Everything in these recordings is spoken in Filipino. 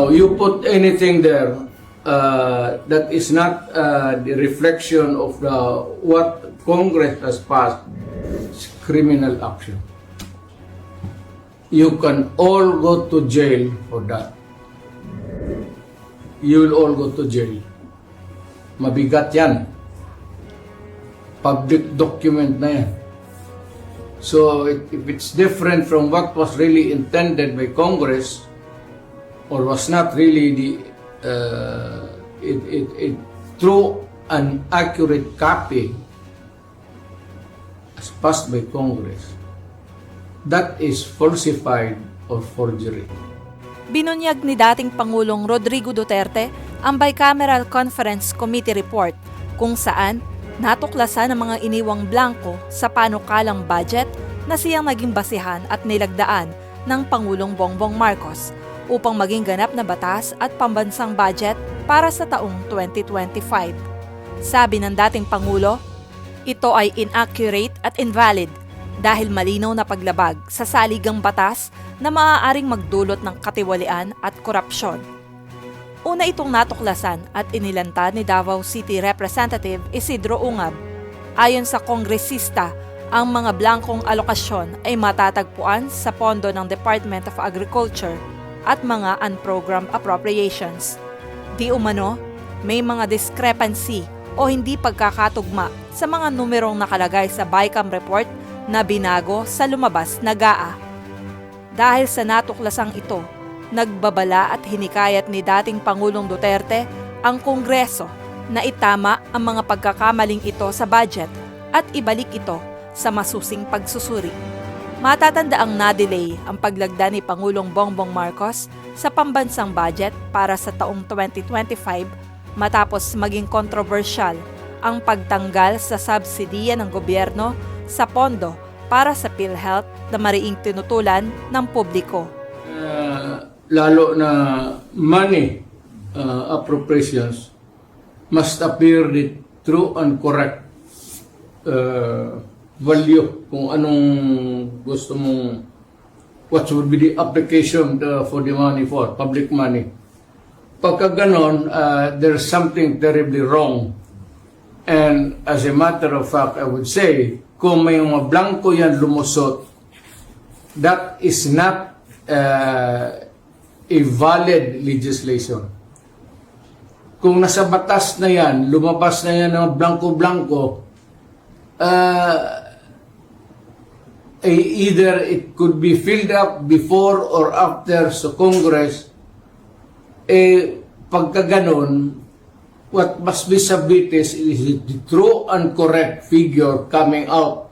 No, you put anything there uh, that is not uh, the reflection of the what Congress has passed, it's criminal action. You can all go to jail for that. You will all go to jail. Mabigat yan. Public document na yan. So if it's different from what was really intended by Congress, or was not really the uh, it, it, it through an accurate copy as passed by Congress, that is falsified or forgery. Binunyag ni dating Pangulong Rodrigo Duterte ang Bicameral Conference Committee Report kung saan natuklasan ang mga iniwang blanco sa panukalang budget na siyang naging basihan at nilagdaan ng Pangulong Bongbong Marcos upang maging ganap na batas at pambansang budget para sa taong 2025. Sabi ng dating Pangulo, ito ay inaccurate at invalid dahil malinaw na paglabag sa saligang batas na maaaring magdulot ng katiwalian at korupsyon. Una itong natuklasan at inilanta ni Davao City Representative Isidro Ungab. Ayon sa kongresista, ang mga blankong alokasyon ay matatagpuan sa pondo ng Department of Agriculture at mga unprogrammed appropriations. Di umano, may mga discrepancy o hindi pagkakatugma sa mga numerong nakalagay sa BICAM report na binago sa lumabas na GAA. Dahil sa natuklasang ito, nagbabala at hinikayat ni dating Pangulong Duterte ang Kongreso na itama ang mga pagkakamaling ito sa budget at ibalik ito sa masusing pagsusuri. Matatanda ang na-delay ang paglagda ni Pangulong Bongbong Marcos sa pambansang budget para sa taong 2025 matapos maging kontrobersyal ang pagtanggal sa subsidiya ng gobyerno sa pondo para sa PhilHealth na mariing tinutulan ng publiko. Uh, lalo na money uh, appropriations must appear the true and correct uh, value kung anong gusto mong what would be the application uh, for the money for public money pagka ganon uh, there's something terribly wrong and as a matter of fact I would say kung may mga blanco yan lumusot that is not uh, a valid legislation. Kung nasa batas na yan, lumabas na yan ng blanco-blanco, uh, either it could be filled up before or after sa Congress, eh, pagka ganon, what must be submitted is the true and correct figure coming out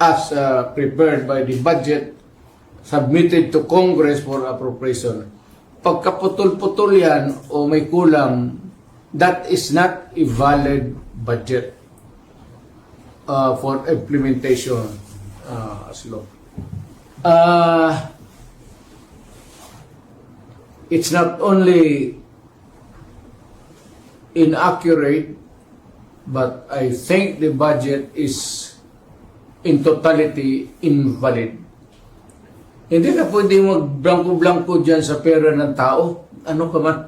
as uh, prepared by the budget submitted to Congress for appropriation. Pagkaputol-putol yan o may kulang, that is not a valid budget uh, for implementation uh, as law. Uh, it's not only inaccurate, but I think the budget is in totality invalid. Hindi ka pwede mag-blanco-blanco dyan sa pera ng tao. Ano ka man?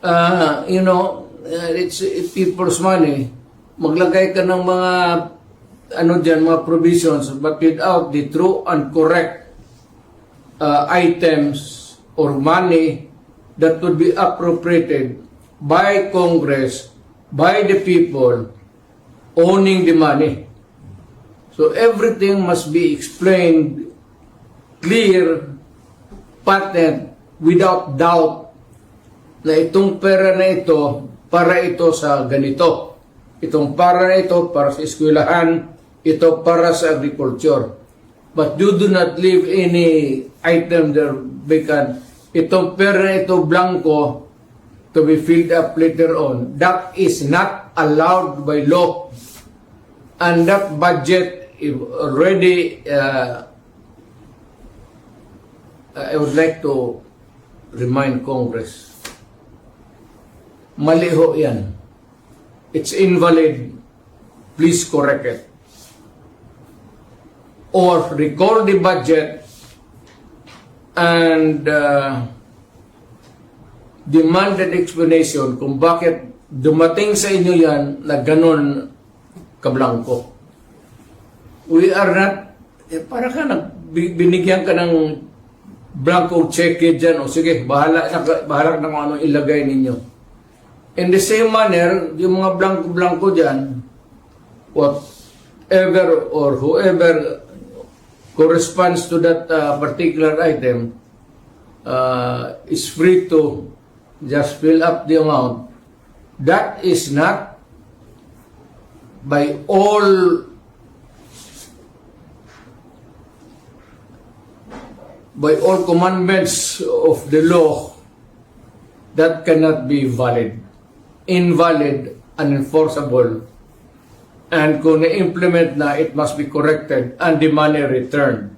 Ah, you know, uh, it's, it's people's money. Maglagay ka ng mga ano dyan, mga provisions, but without the true and correct uh, items or money that would be appropriated by Congress, by the people owning the money. So everything must be explained clear, patent, without doubt na itong pera na ito para ito sa ganito. Itong para na ito para sa eskwelahan, ito para sa agriculture. But you do not leave any item there vacant. Itong pera ito blanco to be filled up later on. That is not allowed by law. And that budget already uh, I would like to remind Congress, mali ho yan. It's invalid. Please correct it. Or recall the budget and uh, demanded explanation kung bakit dumating sa inyo yan na ganun kablangko. We are not, eh, para ka nag, bi- binigyan ka ng blanco cheque dyan, o sige, bahala na, bahala na kung ano ilagay ninyo. In the same manner, yung mga blanco-blanco dyan, whatever or whoever corresponds to that uh, particular item uh, is free to just fill up the amount. That is not by all by all commandments of the law that cannot be valid, invalid, unenforceable, and kung na-implement na, it must be corrected and the money returned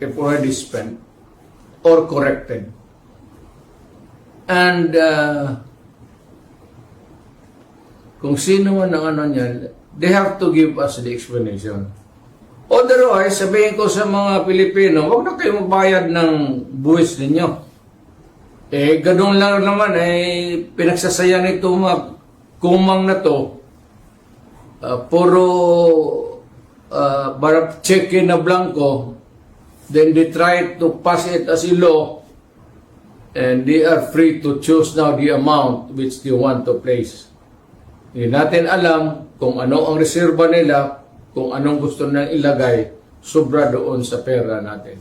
if already spent or corrected. And uh, kung sino man ang ano niyan, they have to give us the explanation. Otherwise, sabihin ko sa mga Pilipino, huwag na kayo magbayad ng buwis ninyo. Eh, ganun lang naman, eh, pinagsasayan ito mga kumang na to, uh, puro uh, barap check na blanco, then they try to pass it as a law, and they are free to choose now the amount which they want to place. Hindi natin alam kung ano ang reserba nila, kung anong gusto na ilagay, sobra doon sa pera natin.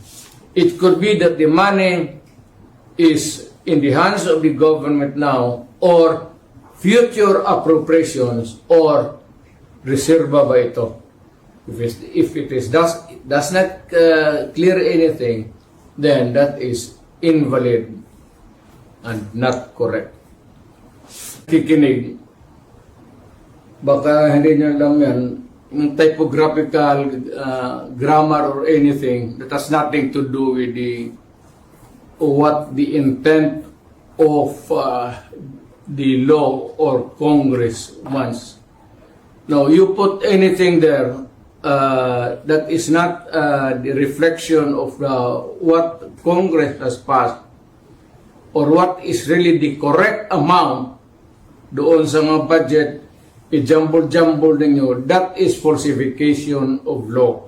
It could be that the money is in the hands of the government now or future appropriations or reserva ba ito? If, it's, if it is does, does not uh, clear anything, then that is invalid and not correct. Kikinig, baka hindi nyo alam yan, yung typographical uh, grammar or anything that has nothing to do with the what the intent of uh, the law or Congress wants. No, you put anything there uh, that is not uh, the reflection of the, what Congress has passed or what is really the correct amount doon sa mga budget, i-jumble-jumble ninyo, that is falsification of law.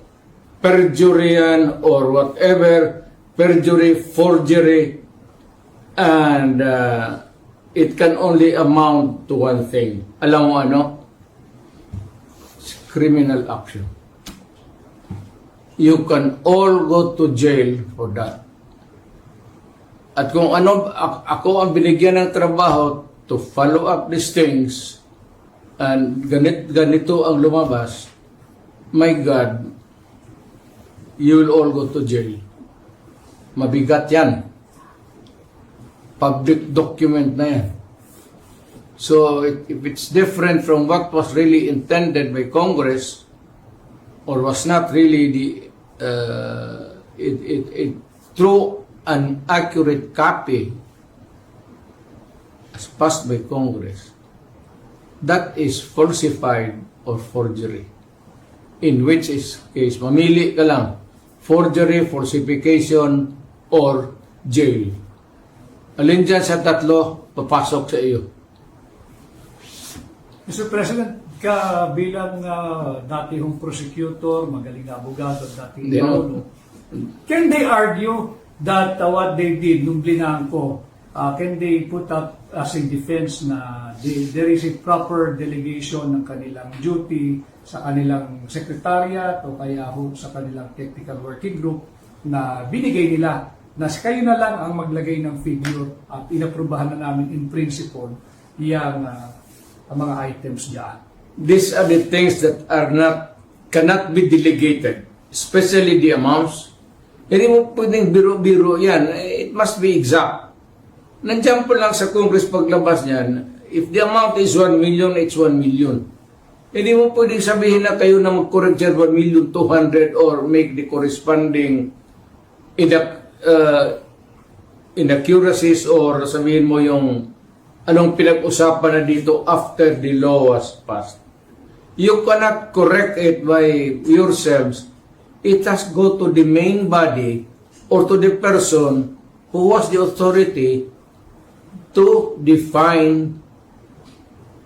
Perjury yan or whatever, perjury, forgery, and uh, it can only amount to one thing. Alam mo ano? Criminal action. You can all go to jail for that. At kung ano, ako ang binigyan ng trabaho to follow up these things, and ganit, ganito ang lumabas, my God, you will all go to jail. Mabigat yan. Public document na yan. So, if it's different from what was really intended by Congress, or was not really the, uh, it, it, it, through an accurate copy as passed by Congress, that is falsified or forgery. In which is case, mamili ka lang, forgery, falsification, or jail. Alin dyan sa tatlo, papasok sa iyo. Mr. President, ka bilang uh, dati hong prosecutor, magaling na abogado, dati Hindi, no? no? can they argue that uh, what they did nung blinangko, uh, can they put up as a defense na they, there is a proper delegation ng kanilang duty sa kanilang secretariat o kaya ho sa kanilang technical working group na binigay nila na kayo na lang ang maglagay ng figure at inaprubahan na namin in principle yung uh, ang mga items diyan. These are the things that are not, cannot be delegated. Especially the amounts. Hindi mo pwedeng biro-biro yan. It must be exact. Nandiyan po lang sa Congress paglabas niyan, if the amount is 1 million, it's 1 million. Hindi mo pwedeng sabihin na kayo na mag-correct dyan 1 million 200 or make the corresponding inac- uh, inaccuracies or sabihin mo yung anong pinag-usapan na dito after the law was passed. You cannot correct it by yourselves. It has go to the main body or to the person who was the authority to define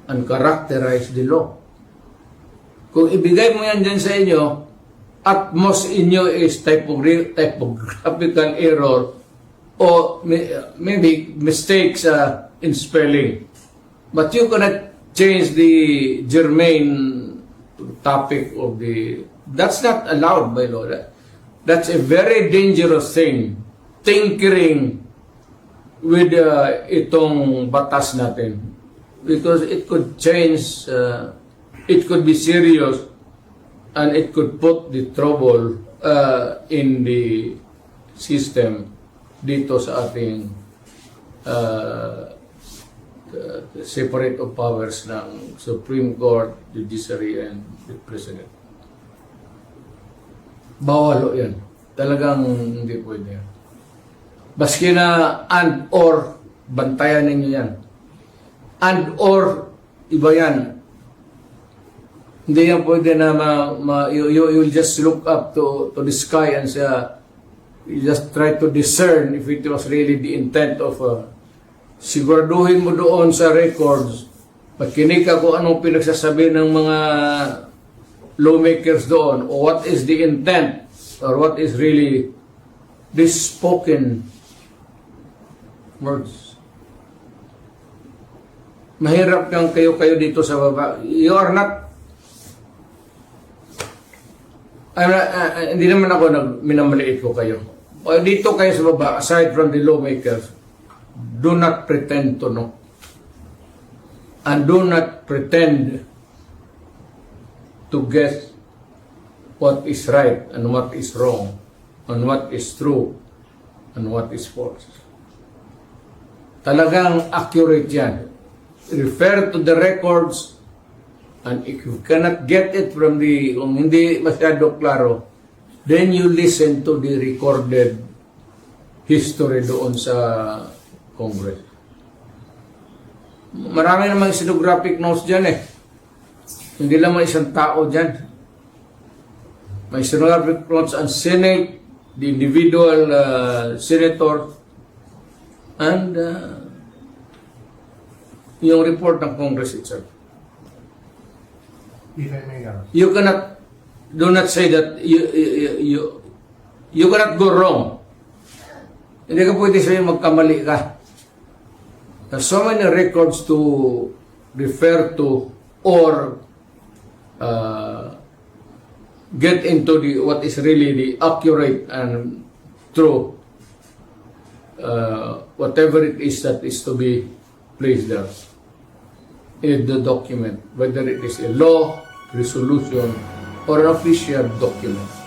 and characterize the law. Kung ibigay mo yan dyan sa inyo, at most inyo is typographical error or may- maybe mistakes uh, in spelling. But you cannot change the germane topic of the... That's not allowed by law. That- That's a very dangerous thing. Tinkering with uh, itong batas natin. Because it could change, uh, it could be serious and it could put the trouble uh, in the system dito sa ating uh, uh, separate of powers ng Supreme Court, Judiciary, and the President. Bawal o yan. Talagang hindi pwede yan. Baski na and or, bantayan ninyo yan. And or, iba yan. Hindi yan pwede na ma, ma, you, you, you'll just look up to, to the sky and say, uh, you just try to discern if it was really the intent of uh, siguraduhin mo doon sa records makinig kung anong pinagsasabi ng mga lawmakers doon o what is the intent or what is really this spoken words. Mahirap kang kayo-kayo dito sa baba. You are not I'm not, uh, uh, hindi naman ako nag minamaliit ko kayo. Dito kayo sa baba, aside from the lawmakers, do not pretend to know. And do not pretend to guess what is right and what is wrong, and what is true and what is false. Talagang accurate yan. Refer to the records and if you cannot get it from the, kung hindi masyado klaro, then you listen to the recorded history doon sa Congress. Marami namang stenographic notes dyan eh. Hindi lamang isang tao dyan. May stenographic notes on Senate, the individual uh, senator, and uh, yung report ng Congress itself. If I may, Your Honor. You cannot, do not say that you, you, you, you cannot go wrong. Hindi ka pwede sabihin magkamali ka. There's so many records to refer to or uh, get into the what is really the accurate and true uh, whatever it is that is to be placed there in the document, whether it is a law, resolution, or an official document.